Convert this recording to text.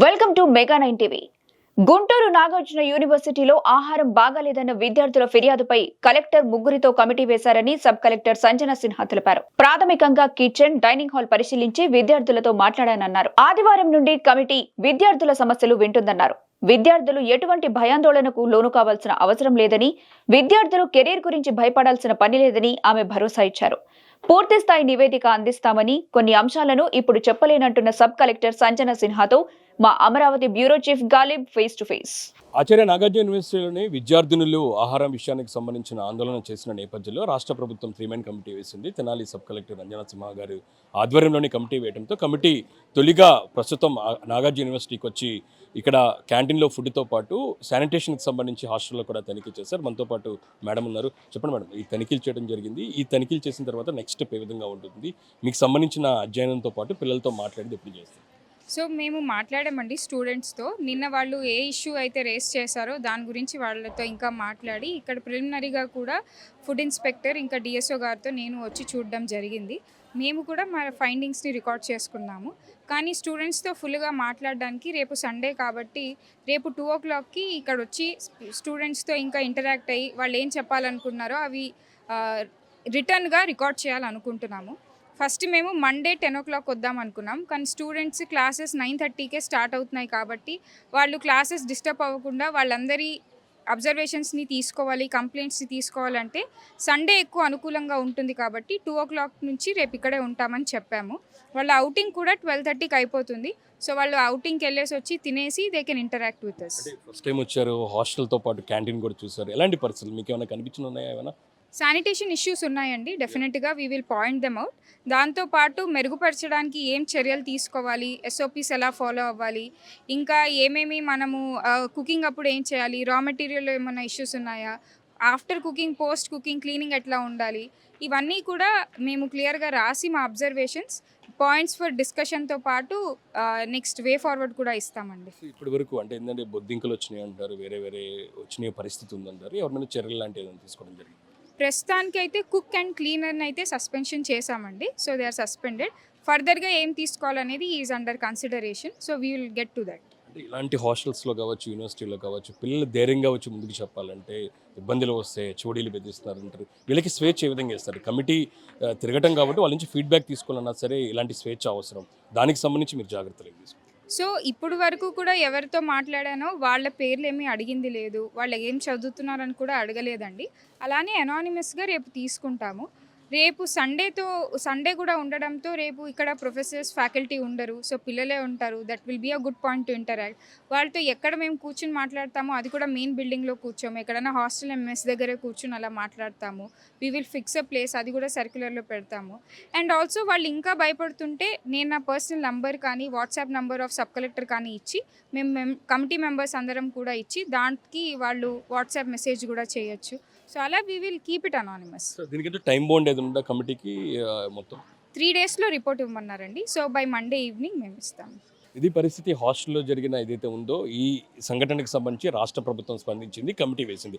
Welcome to mega nine TV. Guntur Nagarjuna యూనివర్సిటీలో ఆహారం బాగాలేదన్న విద్యార్థుల ఫిర్యాదుపై కలెక్టర్ ముగ్గురితో కమిటీ వేశారని సబ్ కలెక్టర్ సంజన సిన్హా తెలిపారు. ప్రాథమికంగా కిచెన్ డైనింగ్ హాల్ పరిశీలించి విద్యార్థులతో మాట్లాడానన్నారు. ఆదివారం నుండి కమిటీ విద్యార్థుల సమస్యలు వింటుందన్నారు. విద్యార్థులు ఎటువంటి భయాందోళనకు లోను కావాల్సిన అవసరం లేదని విద్యార్థులు కెరీర్ గురించి భయపడాల్సిన పని లేదని ఆమె భరోసా ఇచ్చారు. పూర్తి స్థాయి నివేదిక అందిస్తామని కొన్ని అంశాలను ఇప్పుడు చెప్పలేనంటున్న సబ్ కలెక్టర్ సంజన సిన్హాతో మా Amaravati bureau chief Ghalib face to face. Acharya Nagarjuna యూనివర్సిటీలోని విద్యార్థినులు ఆహారం విషయానికి సంబంధించిన ఆందోళన చేసిన నేపథ్యంలో రాష్ట్ర ప్రభుత్వం త్రీమెన్ కమిటీ వేసింది. తెనాలి సబ్ కలెక్టర్ రంజనా సింహ గారు ఆధ్వర్యంలోని కమిటీ వేయడంతో కమిటీ తొలిగా ప్రస్తుతం నాగార్జున యూనివర్సిటీకి వచ్చి ఇక్కడ క్యాంటీన్లో ఫుడ్తో పాటు శానిటేషన్కి సంబంధించి హాస్టల్లో కూడా తనిఖీ చేశారు. మనతో పాటు మేడం ఉన్నారు. చెప్పండి మేడం ఈ తనిఖీలు చేయడం జరిగింది. ఈ తనిఖీలు చేసిన తర్వాత నెక్స్ట్ స్టెప్ ఏ విధంగా ఉంటుంది? మీకు సంబంధించిన అధ్యయనంతో పాటు పిల్లలతో మాట్లాడి ఎప్పుడు చేస్తారు? సో మేము మాట్లాడామండి స్టూడెంట్స్తో. నిన్న వాళ్ళు ఏ ఇష్యూ అయితే రేస్ చేశారో దాని గురించి వాళ్ళతో ఇంకా మాట్లాడి ఇక్కడ ప్రిలిమినరీగా కూడా ఫుడ్ ఇన్స్పెక్టర్ ఇంకా డిఎస్ఓ గారితో నేను వచ్చి చూడడం జరిగింది. మేము కూడా మా ఫైండింగ్స్ని రికార్డ్ చేసుకున్నాము. కానీ స్టూడెంట్స్తో ఫుల్గా మాట్లాడడానికి రేపు సండే కాబట్టి రేపు టూ ఓ క్లాక్కి ఇక్కడ వచ్చి స్టూడెంట్స్తో ఇంకా ఇంటరాక్ట్ అయ్యి వాళ్ళు ఏం చెప్పాలనుకున్నారో అవి రిటర్న్గా రికార్డ్ చేయాలనుకుంటున్నాము. ఫస్ట్ మేము మండే టెన్ ఓ క్లాక్ వద్దాం అనుకున్నాం. కానీ స్టూడెంట్స్ క్లాసెస్ నైన్ థర్టీకే స్టార్ట్ అవుతున్నాయి కాబట్టి వాళ్ళు క్లాసెస్ డిస్టర్బ్ అవ్వకుండా వాళ్ళందరి అబ్జర్వేషన్స్ని తీసుకోవాలి కంప్లైంట్స్ని తీసుకోవాలంటే సండే ఎక్కువ అనుకూలంగా ఉంటుంది కాబట్టి టూ ఓ క్లాక్ నుంచి రేపు ఇక్కడే ఉంటామని చెప్పాము. వాళ్ళ అవుటింగ్ కూడా ట్వెల్వ్ థర్టీకి అయిపోతుంది. సో వాళ్ళు అవుటింగ్కి వెళ్ళేసి వచ్చి తినేసి they can interact with us first time వచ్చారు హాస్టల్తో పాటు క్యాంటీన్ కూడా చూసారు. ఎలాంటి పరిస్థితులు? మీకు ఏమైనా కనిపించిన ఉన్నాయా ఏమైనా? శానిటేషన్ ఇష్యూస్ ఉన్నాయండి. డెఫినెట్గా we will point them out దాంతోపాటు మెరుగుపరచడానికి ఏం చర్యలు తీసుకోవాలి? ఎస్ఓపీస్ ఎలా ఫాలో అవ్వాలి? ఇంకా ఏమేమి మనము కుకింగ్ అప్పుడు ఏం చేయాలి? రా మెటీరియల్ ఏమైనా ఇష్యూస్ ఉన్నాయా? After cooking post cooking cleaning ఎట్లా ఉండాలి? ఇవన్నీ కూడా మేము క్లియర్గా రాసి మా అబ్జర్వేషన్స్ పాయింట్స్ ఫర్ డిస్కషన్తో పాటు నెక్స్ట్ వే ఫార్వర్డ్ కూడా ఇస్తామండి. ఇప్పటి వరకు అంటే ఏంటంటే బొద్దింకలు వచ్చినాయి అంటారు వేరే వేరే వచ్చిన పరిస్థితి ఉందంటారు. ఎవరి మీద చర్యలు లాంటివి ఏదైనా తీసుకోవడం జరిగింది? ప్రస్తుతానికి అయితే కుక్ అండ్ క్లీనర్ని అయితే సస్పెన్షన్ చేశామండి. So they are suspended. ఫర్దర్గా ఏం తీసుకోవాలనేది is under consideration. So we will get to that. ఇలాంటి హాస్టల్స్లో కావచ్చు యూనివర్సిటీలో కావచ్చు పిల్లలు ధైర్యంగా వచ్చి ముందుకు చెప్పాలంటే ఇబ్బందులు వస్తే చోడీలు బెదిరిస్తున్నారు అంటారు వీళ్ళకి స్వేచ్ఛ ఏ విధంగా ఇస్తారు? కమిటీ తిరగటం కాబట్టి వాళ్ళ నుంచి ఫీడ్బ్యాక్ తీసుకోవాలన్నా సరే ఇలాంటి స్వేచ్ఛ అవసరం. దానికి సంబంధించి మీరు జాగ్రత్తలు ఏం సో ఇప్పుడు వరకు కూడా ఎవరితో మాట్లాడానో వాళ్ళ పేర్లు ఏమీ అడిగింది లేదు. వాళ్ళు ఏం చదువుతున్నారని కూడా అడగలేదండి. అలానే అనానిమస్గా రేపు తీసుకుంటాము. రేపు సండేతో సండే కూడా ఉండడంతో రేపు ఇక్కడ ప్రొఫెసర్స్ ఫ్యాకల్టీ ఉండరు. సో పిల్లలే ఉంటారు. That will be a good point to interact వాళ్ళతో ఎక్కడ మేము కూర్చుని మాట్లాడతామో అది కూడా మెయిన్ బిల్డింగ్లో కూర్చోము. ఎక్కడైనా హాస్టల్ ఎంఎస్ దగ్గరే కూర్చుని అలా మాట్లాడతాము. We will fix a place అది కూడా సర్క్యులర్లో పెడతాము. అండ్ ఆల్సో వాళ్ళు ఇంకా భయపడుతుంటే నేను నా పర్సనల్ నంబర్ కానీ WhatsApp number of sub collector కానీ ఇచ్చి మేము మెం కమిటీ మెంబర్స్ అందరం కూడా ఇచ్చి దానికి వాళ్ళు వాట్సాప్ మెసేజ్ కూడా చేయొచ్చు. సో అలా we will keep it anonymous so దీనికంటే టైం బాండ్ ఏది ఉందా కమిటీకి ఆ, మొత్తం? త్రీ డేస్లో రిపోర్ట్ ఇవ్వమన్నారండి. సో బై మండే ఈవినింగ్ మేము ఇస్తాము ఇది పరిస్థితి హాస్టల్లో జరిగిన ఏదైతే ఉందో ఈ సంఘటనకు సంబంధించి రాష్ట్ర ప్రభుత్వం స్పందించింది కమిటీ వేసింది.